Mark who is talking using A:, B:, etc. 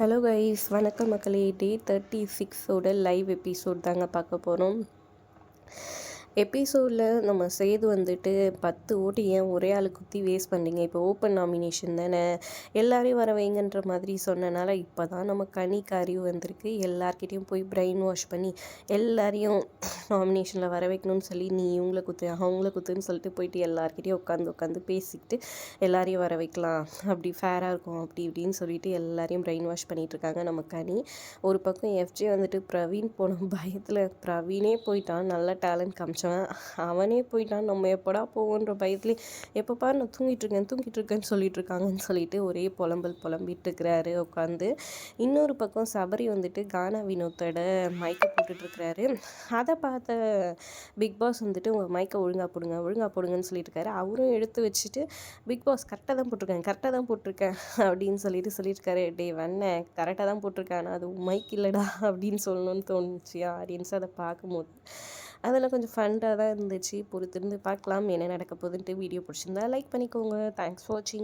A: Hello guys வணக்கம் மக்களே. Day thirty சிக்ஸோட லைவ் எபிசோட் தாங்க பார்க்க போகிறோம் எபிசோடில் நம்ம சேது வந்துட்டு பத்து ஓட்டு ஏன் ஒரே ஆள் குத்தி வேஸ்ட் பண்ணீங்க இப்போ ஓப்பன் நாமினேஷன் தானே. எல்லாரையும் வர வைங்கன்ற மாதிரி சொன்னனால இப்போ தான் நம்ம கனிக்கு அறிவு வந்திருக்கு. எல்லார்கிட்டேயும் போய் பிரெயின் வாஷ் பண்ணி எல்லாரையும் நாமினேஷனில் வர வைக்கணும்னு சொல்லி நீ இவங்களை குத்து அவங்கள குத்துன்னு சொல்லிட்டு போயிட்டு எல்லாருக்கிட்டையும் உட்காந்து உட்காந்து பேசிக்கிட்டு எல்லாரையும் வர வைக்கலாம். அப்படி ஃபேராக இருக்கும் அப்படி இப்படின்னு சொல்லிட்டு எல்லாரையும் பிரெயின் வாஷ் பண்ணிகிட்ருக்காங்க நம்ம கனி. ஒரு பக்கம் எஃப்ஜே வந்துட்டு பிரவீன் போன பயத்தில் பிரவீனே போயிட்டான் நல்ல டேலண்ட் காமிச்சவன். அவனே போயிட்டான் நம்ம எப்படா போவோன்ற பயத்துலேயே எப்போ பாரு நான் தூங்கிட்டு இருக்கேன் தூங்கிட்டு இருக்கேன்னு சொல்லிட்டு இருக்காங்கன்னு சொல்லிட்டு ஒரே புலம்பல் புலம்பிட்டு இருக்கிறாரு உட்காந்து இன்னொரு பக்கம் சபரி வந்துட்டு கானா வினோத்தோட மைக்கை போட்டுட்ருக்கிறாரு அதை பார்த்து பிக் பாஸ் வந்துட்டு உங்கள் மைக்கை ஒழுங்காக போடுங்க ஒழுங்காக போடுங்கன்னு சொல்லிட்டு இருக்காரு அவரும் எடுத்து வச்சுட்டு பிக் பாஸ் கரெக்டாக தான் போட்டிருக்கேன் கரெக்டாக தான் போட்டிருக்கேன் அப்படின்னு சொல்லிட்டு சொல்லியிருக்காரு டே வண்ணே கரெக்டாக தான் போட்டிருக்கேன் அது மைக் இல்லைடா அப்படின்னு சொல்லணும்னு தோணுச்சு. ஆடியன்ஸ் அதை பார்க்கும்போது. அதெல்லாம் கொஞ்சம் ஃபண்டாக தான் இருந்துச்சு. பொறுத்திருந்து பார்க்கலாம் என்ன நடக்க போகுதுன்ட்டு வீடியோ பிடிச்சிருந்தா லைக் பண்ணிக்கோங்க. தேங்க்ஸ் ஃபார் வாட்சிங்